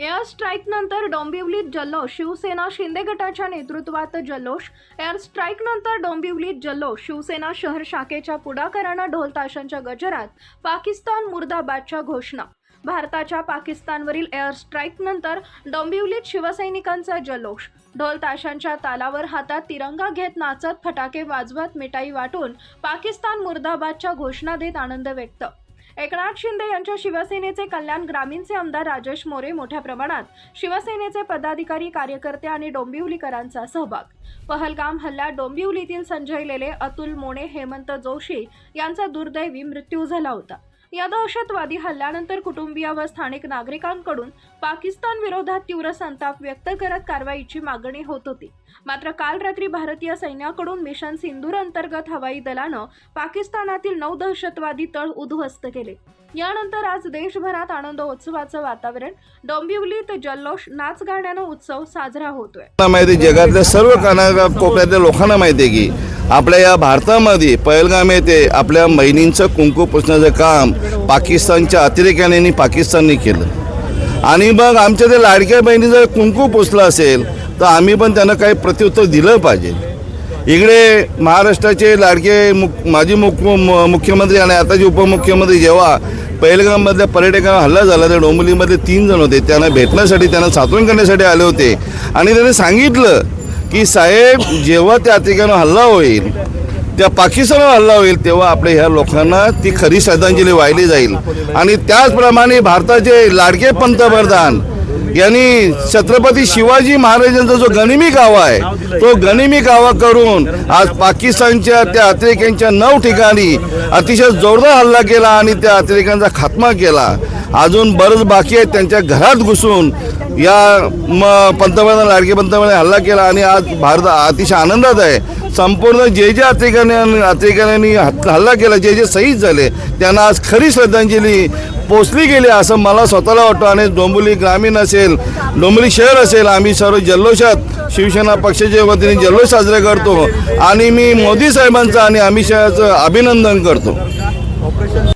Strike नंतर डोंबिवलीत जल्लोष. शिवसेना शिंदे गटाच्या नेतृत्वात जल्लोष. एअर स्ट्राईक नंतर डोंबिवलीत जल्लोष. शिवसेना शहर शाखेच्या पुढाकारानं ढोल ताशांच्या गजरात पाकिस्तान मुर्दाबादच्या घोषणा. भारताच्या पाकिस्तानवरील एअर स्ट्राईक नंतर डोंबिवलीत शिवसैनिकांचा जल्लोष. ढोल ताशांच्या तालावर हातात तिरंगा घेत नाचत फटाके वाजवत मिठाई वाटून पाकिस्तान मुर्दाबादच्या घोषणा देत आनंद व्यक्त. एकनाथ शिंदे यांच्या शिवसेनेचे कल्याण ग्रामीणचे आमदार राजेश मोरे मोठ्या प्रमाणात शिवसेनेचे पदाधिकारी कार्यकर्ते आणि डोंबिवलीकरांचा सहभाग. पहलगाम हल्ला डोंबिवलीतील संजय लेले अतुल मोणे हेमंत जोशी यांचा दुर्दैवी मृत्यू झाला होता. या दहशतवादी हल्ल्यानंतर कुटुंबीय व स्थानिक नागरिकांकडून पाकिस्तान विरोधात तीव्र संताप व्यक्त करत कारवाईची मागणी होत होती. मात्र काल रात्री भारतीय सैन्याकडून मिशन सिंधूर अंतर्गत हवाई दलानं पाकिस्तानातील नऊ दहशतवादी तळ उद्ध्वस्त केले. यानंतर आज देशभरात आनंदोत्सवाचं वातावरण डोंबिवलीत जल्लोष नाच गाण्यानं उत्सव साजरा होतोय. माहिती जगातल्या सर्व काना कोपऱ्यातल्या लोकांना माहिती आहे की आपल्या या भारतामध्ये पहलगाम येथे आपल्या महिनींचं कुंकू पुसण्याचं काम पाकिस्तानच्या अतिरेक्याने आणि पाकिस्तानने केलं. आणि मग आमच्या त्या लाडक्या बहिणी जर कुंकू पुसलं असेल तर आम्ही पण त्यांना काही प्रत्युत्तर दिलं पाहिजे. इकडे महाराष्ट्राचे लाडके मुख माजी मुख मु- मुख्यमंत्री आणि आताचे उपमुख्यमंत्री जेव्हा पहिलगाममधल्या पर्यटकांना हल्ला झाला तर डोंबिवलीमध्ये तीन जण होते. त्यांना भेटण्यासाठी त्यांना सातवण करण्यासाठी आले होते. आणि त्यांनी सांगितलं की साहेब जेव्हा त्या ठिकाणी हल्ला होईल त्या पाकिस्तानवर हल्ला होईल तेव्हा आपल्या ह्या लोकांना ती खरी श्रद्धांजली वाहिली जाईल. आणि त्याचप्रमाणे भारताचे लाडके पंतप्रधान यांनी छत्रपती शिवाजी महाराजांचा जो गनिमी गावा आहे तो गनिमी गावा करून आज पाकिस्तानच्या त्या अतिरेक्यांच्या नऊ ठिकाणी अतिशय जोरदार हल्ला केला आणि त्या अतिरेक्यांचा खात्मा केला. अजून बरंच बाकी आहे त्यांच्या घरात घुसून या म पंतप्रधान लाडके पंतप्रधान हल्ला केला आणि आज भारत अतिशय आनंदात आहे. संपूर्ण जे जे अतिरेकाने अतिरेकांनी हल्ला केला जे जे शहीद झाले त्यांना आज खरी श्रद्धांजली पोचली गेली असं मला स्वतःला वाटतं. आणि डोंबिवली ग्रामीण असेल डोंबिवली शहर असेल आम्ही सर्व जल्लोषात शिवसेना पक्षाच्या वतीने जल्लोष साजरे करतो आणि मी मोदी साहेबांचं आणि अमित शहाचं अभिनंदन करतो.